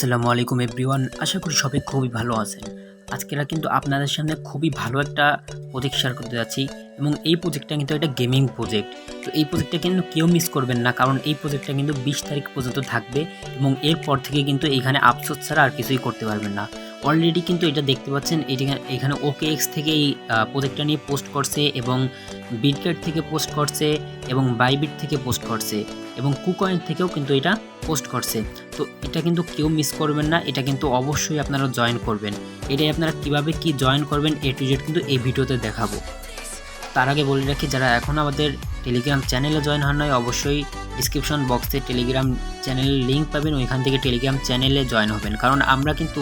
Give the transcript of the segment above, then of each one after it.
আসসালামু আলাইকুম এভরিওয়ান, আশা করি সবাই খুবই ভালো আছেন। আজকেরা কিন্তু আপনাদের সামনে খুবই ভালো একটা প্রজেক্ট শেয়ার করতে যাচ্ছি এবং এই প্রজেক্টটা কিন্তু একটা গেমিং প্রজেক্ট তো এই প্রজেক্টটা কিন্তু কেউ মিস করবেন না, কারণ এই প্রজেক্টটা কিন্তু বিশ তারিখ পর্যন্ত থাকবে এবং এরপর থেকে কিন্তু এখানে আফসোস ছাড়া আর কিছুই করতে পারবেন না। অলরেডি কিন্তু এটা দেখতে পাচ্ছেন এখানে ওকে এক্স থেকে এই প্রজেক্টটা নিয়ে পোস্ট করছে এবং বিটকেট থেকে পোস্ট করছে এবং বাইবিট থেকে পোস্ট করছে এবং কুকয়েন থেকেও কিন্তু এটা পোস্ট করছে। তো এটা কিন্তু কেউ মিস করবেন না, এটা কিন্তু অবশ্যই আপনারা জয়েন করবেন। এটাই আপনারা কীভাবে কি জয়েন করবেন এ টু জেড কিন্তু এই ভিডিওতে দেখাবো। তার আগে বলে রাখি, যারা এখন আমাদের টেলিগ্রাম চ্যানেলে জয়েন হন নয় অবশ্যই ডিসক্রিপশন বক্সে টেলিগ্রাম চ্যানেলের লিঙ্ক পাবেন। ওইখান থেকে টেলিগ্রাম চ্যানেলে জয়েন হবেন। কারণ আমরা কিন্তু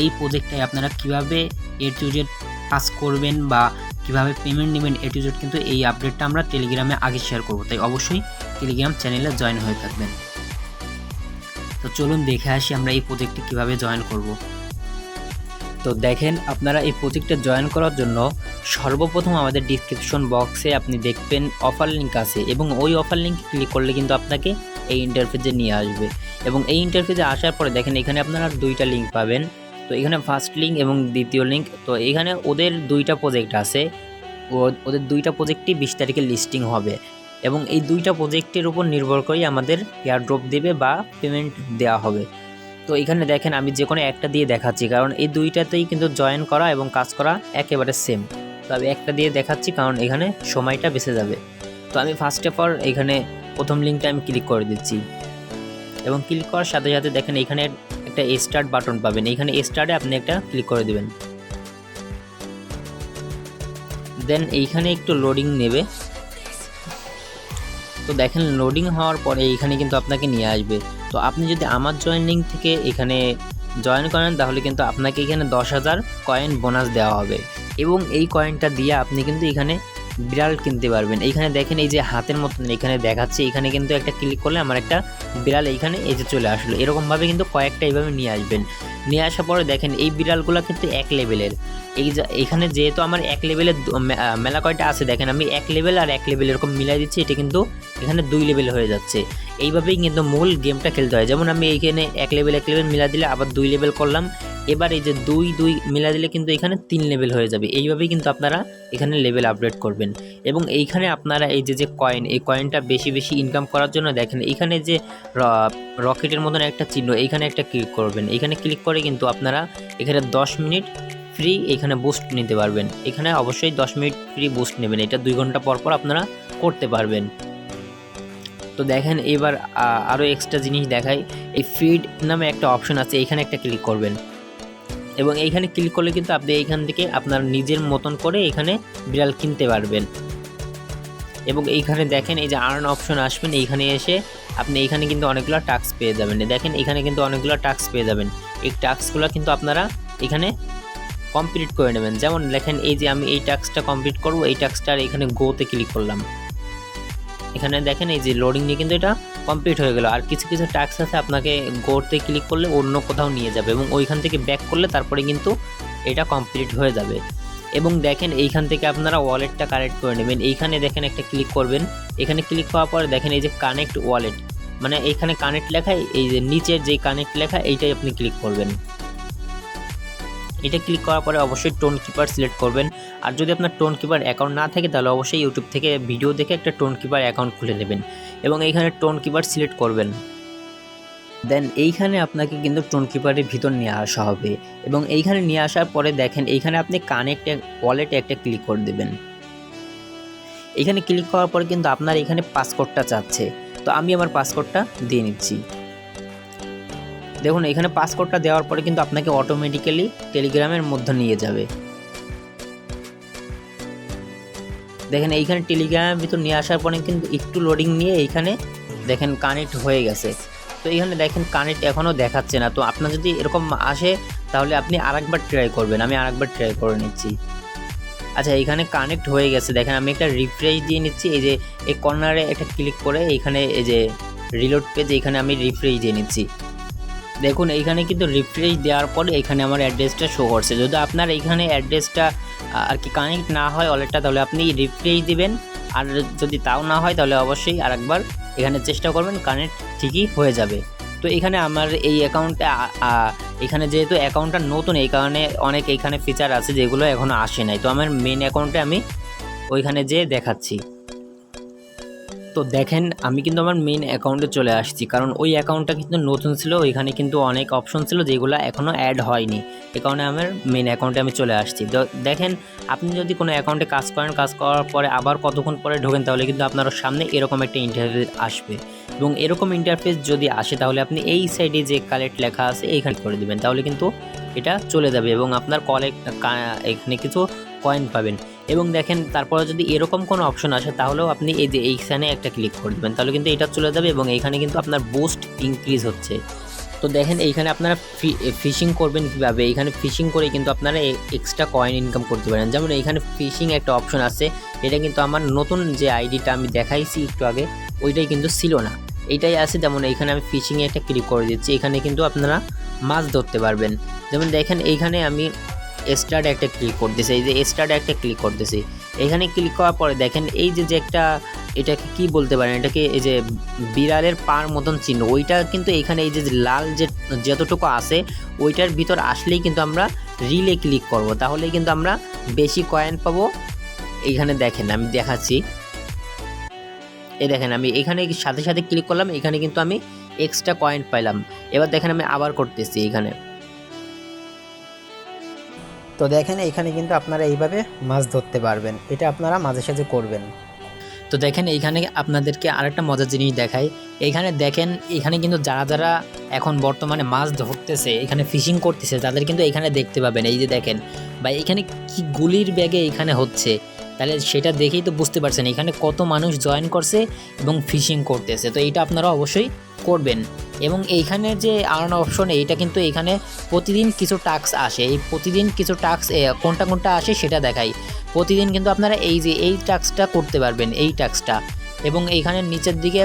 এই প্রজেক্টটায় আপনারা কীভাবে এ টু জেড কাজ করবেন বা কীভাবে পেমেন্ট নেবেন এ টু জেড কিন্তু এই আপডেটটা আমরা টেলিগ্রামে আগে শেয়ার করব, তাই অবশ্যই টেলিগ্রাম চ্যানেলে জয়েন হয়ে থাকবেন। তো চলুন দেখে আসি আমরা এই প্রজেক্টে কীভাবে জয়েন করব। তো দেখেন, আপনারা এই প্রজেক্টে জয়েন করার জন্য সর্বপ্রথম আমাদের ডিসক্রিপশন বক্সে আপনি দেখবেন অফার লিঙ্ক আছে এবং ওই অফার লিঙ্ক ক্লিক করলে কিন্তু আপনাকে এই ইন্টারফেসে নিয়ে আসবে। এবং এই ইন্টারফেসে আসার পরে দেখেন, এখানে আপনারা দুইটা লিঙ্ক পাবেন। তো এখানে ফার্স্ট লিঙ্ক এবং দ্বিতীয় লিঙ্ক তো এখানে ওদের দুইটা প্রজেক্ট আছে। ওদের দুইটা প্রজেক্টই বিশ তারিখে লিস্টিং হবে। এবং এই দুইটা প্রজেক্টের উপর নির্ভর করেই আমাদের এয়ার ড্রপ দেবে বা পেমেন্ট দেওয়া হবে। তো এখানে দেখেন, আমি যে কোনো একটা দিয়ে দেখাচ্ছি, কারণ এই দুইটাতেই কিন্তু জয়েন করা এবং কাজ করা একেবারে সেম তো আমি একটা দিয়ে দেখাচ্ছি, কারণ এখানে সময়টা বেঁচে যাবে। তো আমি ফার্স্ট অফ অল এখানে প্রথম লিঙ্কটা আমি ক্লিক করে দিচ্ছি। এবং ক্লিক করার সাথে সাথে দেখেন, এখানে একটা স্টার্ট বাটন পাবেন। এখানে স্টার্টে আপনি একটা ক্লিক করে দেবেন। দেন এইখানে একটু লোডিং নেবে। তো দেখেন লোডিং হওয়ার পরে এইখানে কিন্তু আপনাকে নিয়ে আসবে। তো আপনি যদি আমার জয়েন থেকে এখানে জয়েন করেন, তাহলে কিন্তু আপনাকে এখানে দশ হাজার কয়েন বোনাস দেওয়া হবে। এবং এই কয়েনটা দিয়ে আপনি কিন্তু এখানে বিড়াল কিনতে পারবেন। এইখানে দেখেন এই যে হাতের মতন এখানে দেখাচ্ছে। এখানে কিন্তু একটা ক্লিক করলে আমার একটা বিড়াল এইখানে এই যে চলে আসলো। এরকমভাবে কিন্তু কয়েকটা এইভাবে নিয়ে আসবেন। নিয়ে আসার পরে দেখেন এই বিড়ালগুলো কিন্তু এক লেভেলের এই এখানে যেহেতু আমার এক লেভেলের মেলা কয়টা আছে? দেখেন আমি এক লেভেল আর এক লেভেল এরকম মিলাই দিচ্ছি। এটা কিন্তু এখানে দুই লেভেল হয়ে যাচ্ছে। এইভাবেই কিন্তু মূল গেমটা খেলতে হয়। যেমন আমি এইখানে এক লেভেল এক লেভেল মিলা দিলে আবার দুই লেভেল করলাম। এবার এই যে দুই দুই মিলা দিলে কিন্তু এখানে তিন লেভেল হয়ে যাবে। এইভাবেই কিন্তু আপনারা এখানে লেভেল আপডেট করবেন। এবং এইখানে আপনারা এই যে যে কয়েন এই কয়েনটা বেশি বেশি ইনকাম করার জন্য দেখেন এখানে যে রকেটের মতন একটা চিহ্ন, এইখানে একটা ক্লিক করবেন। এখানে ক্লিক করে কিন্তু আপনারা এখানে দশ মিনিট ফ্রি এখানে বুস্ট নিতে পারবেন। এখানে অবশ্যই দশ মিনিট ফ্রি বুস্ট নেবেন। এটা দুই ঘণ্টা পর পর আপনারা করতে পারবেন। তো দেখেন এবার আরও এক্সট্রা জিনিস দেখাই। এই ফিড নামে একটা অপশন আছে, এখানে একটা ক্লিক করবেন। এবং এইখানে ক্লিক করলে কিন্তু আপনি এইখান থেকে আপনার নিজের মতন করে এখানে বিড়াল কিনতে পারবেন। এবং এইখানে দেখেন এই যে আর্ন অপশন আসবেন, এইখানে এসে আপনি এইখানে কিন্তু অনেকগুলো টাস্ক পেয়ে যাবেন। দেখেন এখানে কিন্তু অনেকগুলো টাস্ক পেয়ে যাবেন। এই টাস্কগুলো কিন্তু আপনারা এখানে কমপ্লিট করে নেবেন। যেমন দেখেন এই যে আমি এই টাস্কটা কমপ্লিট করব, এই টাস্কটা আর এখানে গোতে ক্লিক করলাম। এখানে দেখেন এই যে লোডিং নিয়ে কিন্তু এটা কমপ্লিট হয়ে গেল। আর কিছু কিছু টাস্ক আছে আপনাকে গোতে ক্লিক করলে অন্য কোথাও নিয়ে যাবে এবং ওইখান থেকে ব্যাক করলে তারপরে কিন্তু এটা কমপ্লিট হয়ে যাবে। এবং দেখেন এইখান থেকে আপনারা ওয়ালেটটা কানেক্ট করে নেবেন। এইখানে দেখেন একটা ক্লিক করবেন। এখানে ক্লিক করার পরে দেখেন এই যে কানেক্ট ওয়ালেট মানে এইখানে কানেক্ট লেখা এই যে নিচের যে কানেক্ট লেখা এইটাই আপনি ক্লিক করবেন। এটা ক্লিক করার পরে অবশ্যই টোন কিপার সিলেক্ট করবেন। আর যদি আপনার টোন কিপার অ্যাকাউন্ট না থাকে, তাহলে অবশ্যই ইউটিউব থেকে ভিডিও দেখে একটা টোন কিপার অ্যাকাউন্ট খুলে নেবেন এবং এইখানে টোন কিপার সিলেক্ট করবেন। দেন এইখানে আপনাকে কিন্তু টোন কিপারের ভিতর নিয়ে আসা হবে এবং এইখানে নিয়ে আসার পরে দেখেন, এইখানে আপনি কানেক্ট ওয়ালেটে একটা ক্লিক করে দেবেন। এখানে ক্লিক করার পরে কিন্তু আপনার এখানে পাসপোর্টটা চাচ্ছে। তো আমি আমার পাসপোর্টটা দিয়ে নিচ্ছি। দেখুন, এখানে পাসপোর্টটা দেওয়ার পরে কিন্তু আপনাকে অটোমেটিক্যালি টেলিগ্রামের মধ্যে নিয়ে যাবে। দেখেন, এইখানে টেলিগ্রামের ভিতর নিয়ে আসার পরে কিন্তু একটু লোডিং নিয়ে এইখানে দেখেন কানেক্ট হয়ে গেছে। তো এইখানে দেখেন কানেক্ট এখনও দেখাচ্ছে না। তো আপনার যদি এরকম আসে, তাহলে আপনি আরেকবার ট্রাই করবেন। আমি আরেকবার ট্রাই করে নিচ্ছি। আচ্ছা এইখানে কানেক্ট হয়ে গেছে। দেখেন, আমি একটা রিফ্রেশ দিয়ে নিচ্ছি। এই যে, এই কর্নারে একটা ক্লিক করে এইখানে এই যে রিলোড পেজ এখানে আমি রিফ্রেশ দিয়ে নিচ্ছি। দেখুন, এইখানে কিন্তু রিফ্রেশ দেওয়ার পরে এখানে আমার অ্যাড্রেসটা শো করছে। যদি আপনার এইখানে অ্যাড্রেসটা আর কি কানেক্ট না হয় ওয়ালেটটা তাহলে আপনি রিফ্রেশ দিবেন। আর যদি তাও না হয়, তাহলে অবশ্যই আরেকবার এখানে চেষ্টা করবেন কানেক্ট ঠিকই হয়ে যাবে। তো এখানে আমার এই অ্যাকাউন্টে এখানে যেহেতু অ্যাকাউন্টটা নতুন, এই কারণে অনেক এইখানে ফিচার আছে যেগুলো এখনও আসে নাই। তো আমার মেন অ্যাকাউন্টে আমি ওইখানে যেয়ে দেখাচ্ছি। তো দেখেন, আমি কিন্তু আমার মেন অ্যাকাউন্টে চলে আসছি। কারণ ওই অ্যাকাউন্টটা কিন্তু নতুন ছিল, ওইখানে কিন্তু অনেক অপশন ছিল যেগুলো এখনও অ্যাড হয়নি। এই কারণে আমার মেন অ্যাকাউন্টে আমি চলে আসছি। তো দেখেন, আপনি যদি কোনো অ্যাকাউন্টে কাজ করেন, কাজ করার পরে আবার কতক্ষণ পরে ঢোকেন, তাহলে কিন্তু আপনার সামনে এরকম একটা ইন্টারফেস আসবে। এবং এরকম ইন্টারফেস যদি আসে, তাহলে আপনি এই সাইডে যে কালেক্ট লেখা আছে, এইখানে করে দেবেন। তাহলে কিন্তু এটা চলে যাবে এবং আপনার কলেক্ট এখানে কিছু কয়েন পাবেন। এবং দেখেন তারপরে যদি এরকম কোনো অপশন আসে, তাহলেও আপনি এই যে এইখানে একটা ক্লিক করে দেবেন। তাহলে কিন্তু এটা চলে যাবে এবং এইখানে কিন্তু আপনার বুস্ট ইনক্রিজ হচ্ছে। তো দেখেন এইখানে আপনারা ফিশিং করবেন কীভাবে? এইখানে ফিশিং করে কিন্তু আপনারা এক্সট্রা কয়েন ইনকাম করতে পারেন। যেমন এইখানে ফিশিং একটা অপশন আছে, এটা কিন্তু আমার নতুন যে আইডিটা আমি দেখাইছি একটু আগে, ওইটাই কিন্তু ছিল না। এইটাই আছে, যেমন এইখানে আমি ফিশিংয়ে একটা ক্লিক করে দিচ্ছি। এখানে কিন্তু আপনারা মাছ ধরতে পারবেন। যেমন দেখেন এইখানে আমি স্টার্ট একটা ক্লিক করতেছি, এই যে স্টার্ট একটা ক্লিক করতেছি, এখানে ক্লিক করার পরে দেখেন এই যে যে একটা এটাকে কি বলতে পারেন, এটাকে এই যে বিড়ালের পার মতন চিহ্ন, ওইটা কিন্তু এখানে এই যে লাল যে, যতটুকু আছে, ওইটার ভিতর আসলেই কিন্তু আমরা রিলে ক্লিক করব তাহলে কিন্তু আমরা বেশি কয়েন পাবো। এখানে দেখেন, আমি দেখাচ্ছি। এই দেখেন, আমি এখানে সাথে সাথে ক্লিক করলাম, এখানে কিন্তু আমি এক্সট্রা কয়েন পাইলাম। এবার দেখেন, আমি আবার করতেছি এখানে। তো দেখেন, এখানে কিন্তু আপনারা এইভাবে মাছ ধরতে পারবেন। এটা আপনারা মাঝে সাঝে করবেন। তো দেখেন এইখানে আপনাদেরকে আরেকটা মজার জিনিস দেখাই। এখানে দেখেন, এখানে কিন্তু যারা যারা এখন বর্তমানে মাছ ধরতেছে, এখানে ফিশিং করতেছে, তাদের কিন্তু এখানে দেখতে পাবেন। এই যে দেখেন বা এখানে কি গুলির ব্যাগে এখানে হচ্ছে? তাহলে সেটা দেখেই তো বুঝতে পারছেন, এখানে কত মানুষ জয়েন করছে এবং ফিশিং করতেছে। তো এইটা আপনারা অবশ্যই করবেন। এবং এইখানে যে আর্ন অপশন, এইটা কিন্তু এখানে প্রতিদিন কিছু টাস্ক আসে। এই প্রতিদিন কিছু টাস্ক কোনটা কোনটা আসে সেটা দেখাই। প্রতিদিন কিন্তু আপনারা এই যে, এই টাস্কটা করতে পারবেন, এই টাস্কটা। এবং এইখানে নিচের দিকে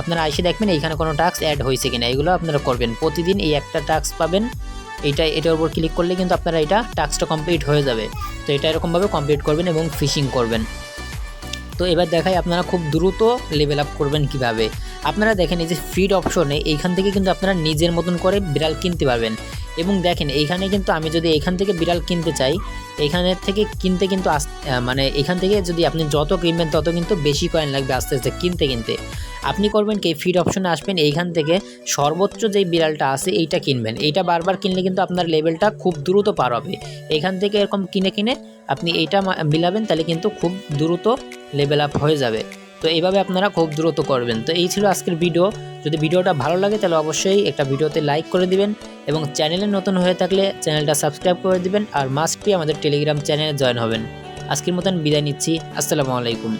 আপনারা এসে দেখবেন এইখানে কোনো টাস্ক অ্যাড হয়েছে কিনা, এগুলো আপনারা করবেন। প্রতিদিন এই একটা টাস্ক পাবেন, এইটা, এটার উপর ক্লিক করলে কিন্তু আপনারা এটা টাস্কটা কমপ্লিট হয়ে যাবে। তো এটা এরকমভাবে কমপ্লিট করবেন এবং ফিশিং করবেন। তো এবার দেখাই আপনারা খুব দ্রুত লেভেল আপ করবেন কীভাবে। আপনারা দেখেন এই যে ফিড অপশনে এইখান থেকে কিন্তু আপনারা নিজের মতন করে বিড়াল কিনতে পারবেন। এবং দেখেন, এইখানে কিন্তু আমি যদি এখান থেকে বিড়াল কিনতে চাই এখানের থেকে কিনতে কিন্তু মানে এখান থেকে যদি আপনি যত কিনবেন, তত কিন্তু বেশি কয়েন লাগবে আস্তে আস্তে কিনতে কিনতে। আপনি করবেন কি ফিড অপশনে আসবেন, এইখান থেকে সর্বোচ্চ যেই বিড়ালটা আছে, এইটা কিনবেন। এইটা বারবার কিনলে কিন্তু আপনার লেভেলটা খুব দ্রুত পার হবে। এখান থেকে এরকম কিনে কিনে আপনি এইটা মিলাবেন, তাহলে কিন্তু খুব দ্রুত লেভেল আপ হয়ে যাবে। তো এইভাবে আপনারা খুব দ্রুত করবেন। তো এই ছিল আজকের ভিডিও যদি ভিডিওটা ভালো লাগে তাহলে অবশ্যই একটা ভিডিওতে লাইক করে দিবেন এবং চ্যানেলে নতুন হয়ে থাকলে চ্যানেলটা সাবস্ক্রাইব করে দিবেন আর মাস্ট বি আমাদের টেলিগ্রাম চ্যানেলে জয়েন হবেন। আজকের মতন বিদায় নিচ্ছি। আসসালামু আলাইকুম।